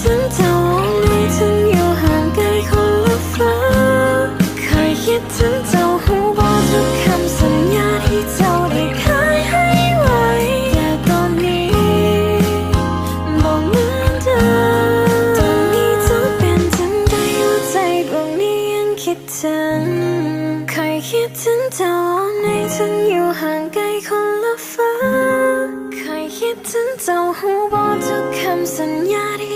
ถึงเธอไม่ถึงอยู่ห่างไกลคนละฟ้าเคยคิดถึงเจ้าหูบอกทุกคำสัญญาที่เจ้าได้เคยให้ไวแต่ตอนนี้บอกเหมือนเดิมตอนนี้เจ้าเป็นจังใดหัวใจดวงนี้ยังคิดถึงเคยคิดถึงเจ้าในถึงอยู่ห่างไกลคนละฟ้าเคยคิดถึงเจ้าหูบอกทุกคำสัญญาที่